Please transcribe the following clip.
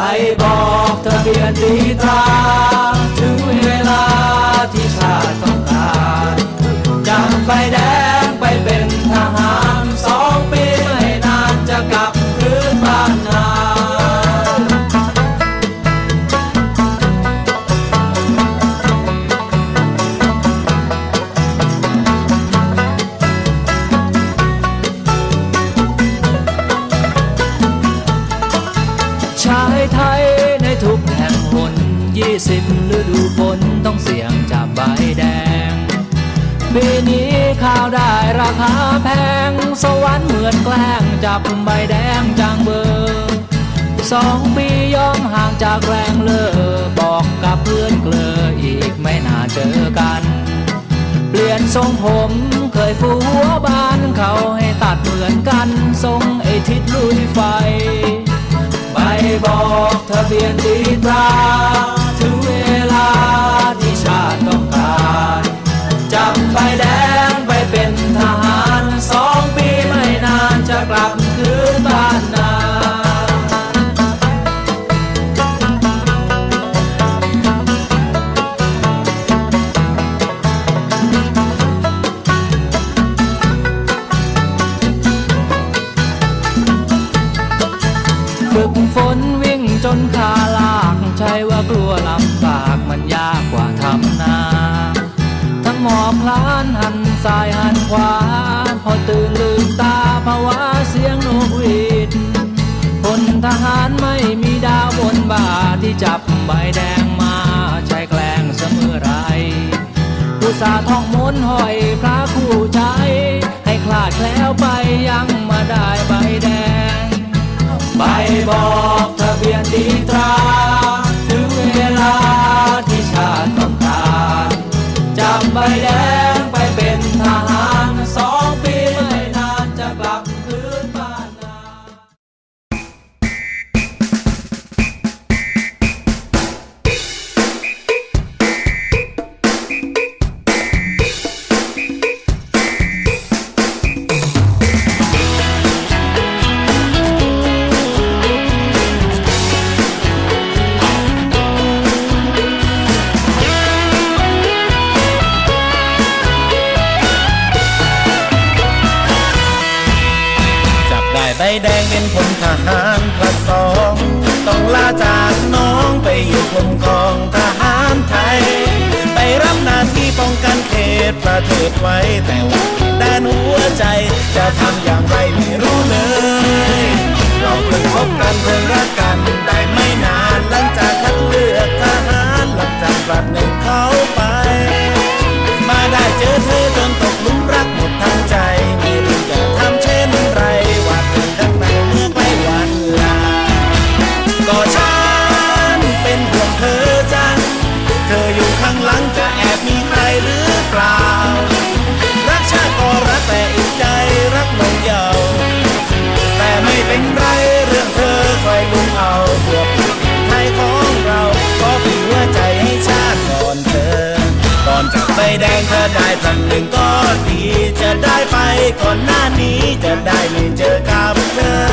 ไปบอกทะเบียนตีตราถึงเวลาที่ชาติต้องการจำไปได้ สิบฤดูฝนต้องเสี่ยงจับใบแดงปีนี้ข้าวได้ราคาแพง สวรรค์เหมือนแกล้งจับใบแดงจางเบอร์สองปียอมห่างจากแรงเลอบอกกับเพื่อนเกลออีกไม่น่าเจอกัน เปลี่ยนทรงผมเคยฟูหัวบานเขาให้ตัดเหมือนกันทรงไอทิศลุยไฟใบบอกทะเบียนตีตรา ฝึกฝนวิ่งจนขาลาก ใช่ว่ากลัวลำบากมันยากกว่าทำนา ทั้งหมอบพลานหันซ้ายหันขวา พอตื่นลืมตาภาวะเสียงนกหวีดพลทหารไม่มีดาวบนบ่าที่จับใบแดงมาใช้แกล้งเสมอไรผู้สาท่องมนห้อยพระคู่ใจ ให้คลาดแล้วไปยังมาได้ใบแดง ใบบอกทะเบียนตีตรา ถึงเวลาที่ชาติต้องการจับใบแด ได้ใบแดงเป็นพลทหารพระสองต้องลาจากน้องไปอยู่กรมกองทหารไทย ไปรับหน้าที่ป้องกันเขตประเทศไว้แต่ว่าแดนหัวใจจะทำอย่างไรไม่รู้เลย เราเพิ่งพบกันเพิ่งรั หนึ่งก็ดี จะได้ไปก่อนหน้านี้จะได้ไม่เจอกับเธอ